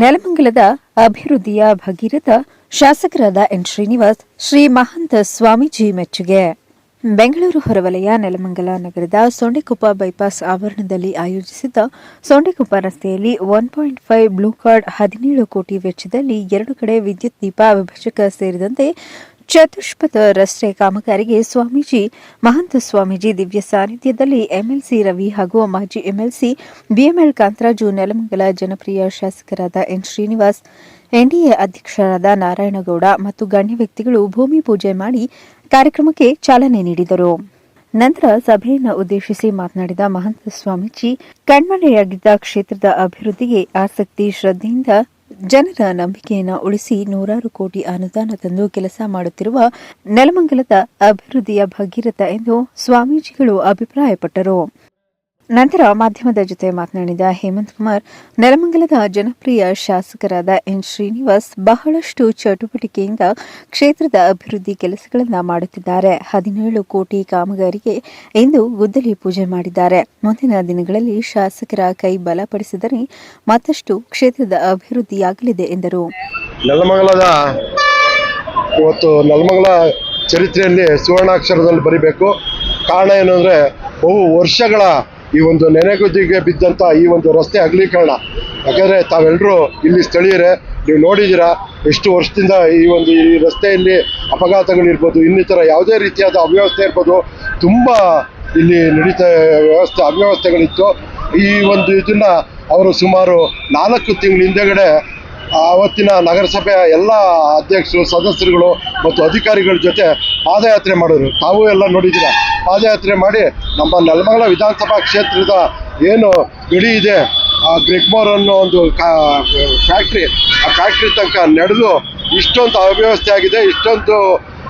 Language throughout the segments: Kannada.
ನೆಲಮಂಗಲದ ಅಭಿವೃದ್ಧಿಯ ಭಗೀರಥ ಶಾಸಕರಾದ ಎನ್ ಶ್ರೀನಿವಾಸ್, ಶ್ರೀ ಮಹಂತ ಸ್ವಾಮೀಜಿ ಮೆಚ್ಚುಗೆ. ಬೆಂಗಳೂರು ಹೊರವಲಯ, ನೆಲಮಂಗಲ ನಗರದ ಸೊಂಡೆಕೊಪ್ಪ ಬೈಪಾಸ್ ಆವರಣದಲ್ಲಿ ಆಯೋಜಿಸಿದ್ದ ಸೊಂಡೆಕೊಪ್ಪ ರಸ್ತೆಯಲ್ಲಿ one point five blue card ಹದಿನೇಳು ಕೋಟಿ ವೆಚ್ಚದಲ್ಲಿ ಎರಡು ಕಡೆ ವಿದ್ಯುತ್ ದೀಪ ವಿಭಜಕ ಸೇರಿದಂತೆ ಚತುಷ್ಪಥ ರಸ್ತೆ ಕಾಮಗಾರಿಗೆ ಸ್ವಾಮೀಜಿ, ಮಹಂತ ಸ್ವಾಮೀಜಿ ದಿವ್ಯ ಸಾನ್ನಿಧ್ಯದಲ್ಲಿ ಎಂಎಲ್ಸಿ ರವಿ ಹಾಗೂ ಮಾಜಿ ಎಂಎಲ್ಸಿ ಬಿಎಂಎಲ್ ಕಾಂತರಾಜು ನೆಲಮಂಗಲ ಜನಪ್ರಿಯ ಶಾಸಕರಾದ ಎನ್ ಶ್ರೀನಿವಾಸ್, ಎನ್ಡಿಎ ಅಧ್ಯಕ್ಷರಾದ ನಾರಾಯಣಗೌಡ ಮತ್ತು ಗಣ್ಯ ವ್ಯಕ್ತಿಗಳು ಭೂಮಿ ಪೂಜೆ ಮಾಡಿ ಕಾರ್ಯಕ್ರಮಕ್ಕೆ ಚಾಲನೆ ನೀಡಿದರು. ನಂತರ ಸಭೆಯನ್ನು ಉದ್ದೇಶಿಸಿ ಮಾತನಾಡಿದ ಮಹಂತ ಸ್ವಾಮೀಜಿ, ಕಣ್ಮರೆಯಾಗಿದ್ದ ಕ್ಷೇತ್ರದ ಅಭಿವೃದ್ಧಿಗೆ ಆಸಕ್ತಿ, ಶ್ರದ್ಧೆಯಿಂದ ಜನರ ನಂಬಿಕೆಯನ್ನು ಉಳಿಸಿ ನೂರಾರು ಕೋಟಿ ಅನುದಾನ ತಂದು ಕೆಲಸ ಮಾಡುತ್ತಿರುವ ನೆಲಮಂಗಲದ ಅಭಿವೃದ್ಧಿಯ ಭಗೀರಥ ಎಂದು ಸ್ವಾಮೀಜಿಗಳು ಅಭಿಪ್ರಾಯಪಟ್ಟರು. ನಂತರ ಮಾಧ್ಯಮದ ಜೊತೆ ಮಾತನಾಡಿದ ಹೇಮಂತ್ ಕುಮಾರ್, ನೆಲಮಂಗಲದ ಜನಪ್ರಿಯ ಶಾಸಕರಾದ ಎನ್ ಶ್ರೀನಿವಾಸ್ ಬಹಳಷ್ಟು ಚಟುವಟಿಕೆಯಿಂದ ಕ್ಷೇತ್ರದ ಅಭಿವೃದ್ಧಿ ಕೆಲಸಗಳನ್ನು ಮಾಡುತ್ತಿದ್ದಾರೆ. ಹದಿನೇಳು ಕೋಟಿ ಕಾಮಗಾರಿಗೆ ಇಂದು ಗುದ್ದಲಿ ಪೂಜೆ ಮಾಡಿದ್ದಾರೆ. ಮುಂದಿನ ದಿನಗಳಲ್ಲಿ ಶಾಸಕರ ಕೈ ಬಲಪಡಿಸಿದರೆ ಮತ್ತಷ್ಟು ಕ್ಷೇತ್ರದ ಅಭಿವೃದ್ಧಿಯಾಗಲಿದೆ ಎಂದರು. ಚರಿತ್ರೆಯಲ್ಲಿ ಸುವರ್ಣಾಕ್ಷರದಲ್ಲಿ ಬರಿಬೇಕು. ಕಾರಣ ಏನು ಅಂದರೆ ಬಹು ವರ್ಷಗಳ ಈ ಒಂದು ನೆನೆಗುದಿಗೆ ಬಿದ್ದಂಥ ಈ ಒಂದು ರಸ್ತೆ ಅಗಲೀಕರಣ. ಯಾಕಂದರೆ ತಾವೆಲ್ಲರೂ ಇಲ್ಲಿ ಸ್ಥಳೀಯರೇ, ನೀವು ನೋಡಿದ್ದೀರಾ, ಎಷ್ಟು ವರ್ಷದಿಂದ ಈ ಒಂದು ಈ ರಸ್ತೆಯಲ್ಲಿ ಅಪಘಾತಗಳಿರ್ಬೋದು, ಇನ್ನಿತರ ಯಾವುದೇ ರೀತಿಯಾದ ಅವ್ಯವಸ್ಥೆ ಇರ್ಬೋದು, ತುಂಬ ಇಲ್ಲಿ ನಡೀತಾ ವ್ಯವಸ್ಥೆ, ಅವ್ಯವಸ್ಥೆಗಳಿತ್ತು. ಈ ಒಂದು ಇದನ್ನ ಅವರು ಸುಮಾರು ನಾಲ್ಕು ತಿಂಗಳ ಹಿಂದೆಗಡೆ ಅವತ್ತಿನ ನಗರಸಭೆಯ ಎಲ್ಲ ಅಧ್ಯಕ್ಷರು, ಸದಸ್ಯರುಗಳು ಮತ್ತು ಅಧಿಕಾರಿಗಳ ಜೊತೆ ಪಾದಯಾತ್ರೆ ಮಾಡಿದ್ರು. ತಾವು ಎಲ್ಲ ನೋಡಿದ್ದೀರ? ಪಾದಯಾತ್ರೆ ಮಾಡಿ ನಮ್ಮ ನೆಲಮಂಗಲ ವಿಧಾನಸಭಾ ಕ್ಷೇತ್ರದ ಏನು ಗಡಿ ಇದೆ, ಆ ಗ್ರೆಗ್ಮೋರ್ ಅನ್ನೋ ಒಂದು ಫ್ಯಾಕ್ಟ್ರಿ, ಆ ಫ್ಯಾಕ್ಟ್ರಿ ತನಕ ನಡೆದು ಇಷ್ಟೊಂದು ಅವ್ಯವಸ್ಥೆ ಆಗಿದೆ, ಇಷ್ಟೊಂದು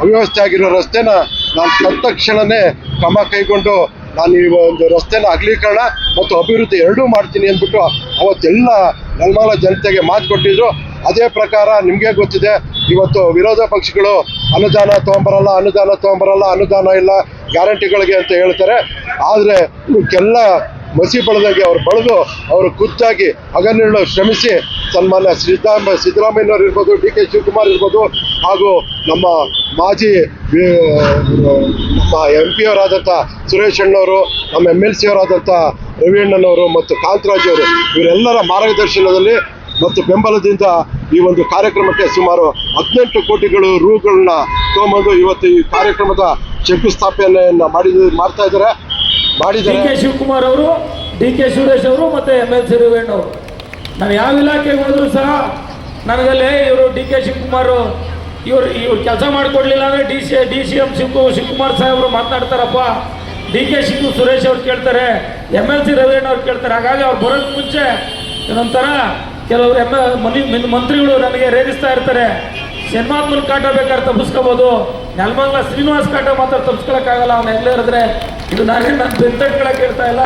ಅವ್ಯವಸ್ಥೆ ಆಗಿರೋ ರಸ್ತೆನ ನಾನು ತತ್ಕ್ಷಣನೇ ಕ್ರಮ ಕೈಗೊಂಡು ನಾನು ಈ ಒಂದು ರಸ್ತೆನ ಅಗಲೀಕರಣ ಮತ್ತು ಅಭಿವೃದ್ಧಿ ಎರಡೂ ಮಾಡ್ತೀನಿ ಅಂದ್ಬಿಟ್ಟು ಅವತ್ತೆಲ್ಲ ನೆಲಮಂಗಲ ಜನತೆಗೆ ಮಾತು ಕೊಟ್ಟಿದ್ರು. ಅದೇ ಪ್ರಕಾರ ನಿಮಗೆ ಗೊತ್ತಿದೆ ಇವತ್ತು ವಿರೋಧ ಪಕ್ಷಗಳು ಅನುದಾನ ತೊಗೊಂಬರಲ್ಲ ಅನುದಾನ ತೊಗೊಂಬರಲ್ಲ, ಅನುದಾನ ಇಲ್ಲ, ಗ್ಯಾರಂಟಿಗಳಿಗೆ ಅಂತ ಹೇಳ್ತಾರೆ. ಆದರೆ ಇವಕ್ಕೆಲ್ಲ ಮಸಿ ಬಳದಾಗಿ ಅವ್ರು ಬಳಿದು ಅವರು ಖುದ್ದಾಗಿ ಹಗಲಿರುಳು ಶ್ರಮಿಸಿ ಸನ್ಮಾನ್ಯ ಸಿದ್ದರಾಮ, ಸಿದ್ದರಾಮಯ್ಯನವ್ರು ಇರ್ಬೋದು, ಡಿ ಕೆ ಶಿವಕುಮಾರ್ ಇರ್ಬೋದು, ಹಾಗೂ ನಮ್ಮ ಮಾಜಿ ನಮ್ಮ ಎಂ ಪಿ ಅವರಾದಂಥ ಸುರೇಶ್ ಅಣ್ಣವರು, ನಮ್ಮ ಎಂ ಎಲ್ ಸಿ ಅವರಾದಂಥ ರವಿ ಅಣ್ಣನವರು ಮತ್ತು ಕಾಂತರಾಜ್ ಅವರು, ಇವರೆಲ್ಲರ ಮಾರ್ಗದರ್ಶನದಲ್ಲಿ ಮತ್ತು ಬೆಂಬಲದಿಂದ ಈ ಒಂದು ಕಾರ್ಯಕ್ರಮಕ್ಕೆ ಸುಮಾರು ಹದಿನೆಂಟು ಕೋಟಿಗಳು ರೂಗಳನ್ನ ತಗೊಂಬಂದು ಇವತ್ತು ಈ ಕಾರ್ಯಕ್ರಮದ ಶಂಕುಸ್ಥಾಪನೆಯನ್ನು ಮಾಡಿದ ಮಾಡ್ತಾ ಇದ್ದಾರೆ. ಮಾಡಿದ್ದಾರೆ. ಕೆ ಶಿವಕುಮಾರ್ ಅವರು, ಡಿ ಕೆ ಸುರೇಶ್ ಅವರು ಮತ್ತೆ ಎಂ ಎಲ್ ಸಿ ರೇವಣ್ಣ ಅವರು. ನಾನು ಯಾವ ಇಲಾಖೆಗೆ ಹೋದ್ರು ಸಹ ನನಗಲ್ಲೇ, ಇವರು ಡಿ ಕೆ ಶಿವಕುಮಾರ್, ಇವರು ಇವ್ರು ಕೆಲಸ ಮಾಡಿಕೊಡ್ಲಿಲ್ಲ ಅಂದರೆ D C D C M ಶಿವಕು Shivakumar ಅವರು ಮಾತನಾಡ್ತಾರಪ್ಪ. ಡಿ ಕೆ ಶಿವ ಸುರೇಶ್ ಅವ್ರು ಕೇಳ್ತಾರೆ ಎಂ ಎಲ್ ಸಿ ರವೀಣ್ ಅವ್ರು ಕೇಳ್ತಾರೆ. ಹಾಗಾಗಿ ಅವ್ರು ಬರೋಕ್ಕೆ ಮುಂಚೆ ಇದೊಂಥರ ಕೆಲವರು ಎಂ ಮನಿ ಮಂತ್ರಿಗಳು ನನಗೆ ರೇಗಿಸ್ತಾ ಇರ್ತಾರೆ. ಶನ್ಮಾತ್ಮನ ಕಾಟ ಬೇಕಾದ್ರೆ ತಪ್ಪಿಸ್ಕೋಬೋದು. ನೆಲಮಂಗ್ಲ ಶ್ರೀನಿವಾಸ್ ಕಾಟ ಮಾತ್ರ ತಪ್ಪಿಸ್ಕೊಳಕ್ಕಾಗಲ್ಲ, ಅವ್ನು ಎಲ್ಲೇ ಇರಿದ್ರೆ. ಇದು ನಾನೇ ನನ್ನ ಬೆಂತಟ್ಕೊಳಕ್ಕೆ ಹೇಳ್ತಾ ಇಲ್ಲ.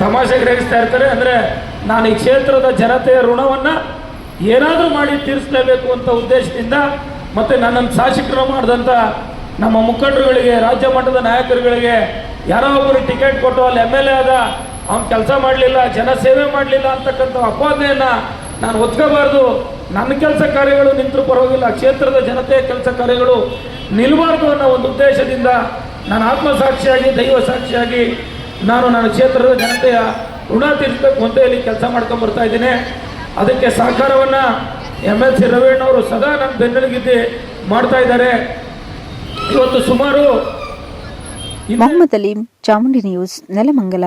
ತಮಾಷೆಗೆ ರೇಗಿಸ್ತಾ ಇರ್ತಾರೆ. ಅಂದರೆ ನಾನು ಈ ಕ್ಷೇತ್ರದ ಜನತೆಯ ಋಣವನ್ನು ಏನಾದರೂ ಮಾಡಿ ತೀರಿಸಲೇಬೇಕು ಅಂತ ಉದ್ದೇಶದಿಂದ ಮತ್ತು ನನ್ನನ್ನು ಶಾಸಕರು ಮಾಡಿದಂಥ ನಮ್ಮ ಮುಖಂಡರುಗಳಿಗೆ, ರಾಜ್ಯ ಮಟ್ಟದ ನಾಯಕರುಗಳಿಗೆ ಯಾರೋ ಒಬ್ಬರು ಟಿಕೆಟ್ ಕೊಟ್ಟು ಅಲ್ಲಿ ಎಂ ಎಲ್ ಎ ಆದ, ಅವ್ನು ಕೆಲಸ ಮಾಡಲಿಲ್ಲ ಜನ ಸೇವೆ ಮಾಡಲಿಲ್ಲ ಅಂತಕ್ಕಂಥ ಅಪಾದನೆಯನ್ನು ನಾನು ಒತ್ಕೋಬಾರ್ದು. ನನ್ನ ಕೆಲಸ ಕಾರ್ಯಗಳು ನಿಂತರೂ ಪರವಾಗಿಲ್ಲ. ಕ್ಷೇತ್ರದ ಜನತೆಯ ಕೆಲಸ ಕಾರ್ಯಗಳು ನಿಲ್ಲಬಾರ್ದು ಅನ್ನೋ ಒಂದು ಉದ್ದೇಶದಿಂದ ನಾನು ಆತ್ಮಸಾಕ್ಷಿಯಾಗಿ, ದೈವ ಸಾಕ್ಷಿಯಾಗಿ ನಾನು ನನ್ನ ಕ್ಷೇತ್ರದ ಜನತೆಯ ಋಣ ತೀರಿಸಬೇಕು ಅಂತ ಇಲ್ಲಿ ಕೆಲಸ ಮಾಡ್ಕೊಂಡು ಬರ್ತಾ ಇದ್ದೀನಿ. ಅದಕ್ಕೆ ಸಹಕಾರವನ್ನು ಎಂ ಎಲ್ ಸಿ ರವೀಣ್ಣವರು ಸದಾ ನನ್ನ ಬೆನ್ನೆಲುಗಿದ್ದು ಮಾಡ್ತಾ ಇದ್ದಾರೆ. ಇವತ್ತು ಸುಮಾರು ಮೊಹಮ್ಮದ್ ಅಲೀಂ, ಚಾಮುಂಡಿ ನ್ಯೂಸ್, ನೆಲಮಂಗಲ.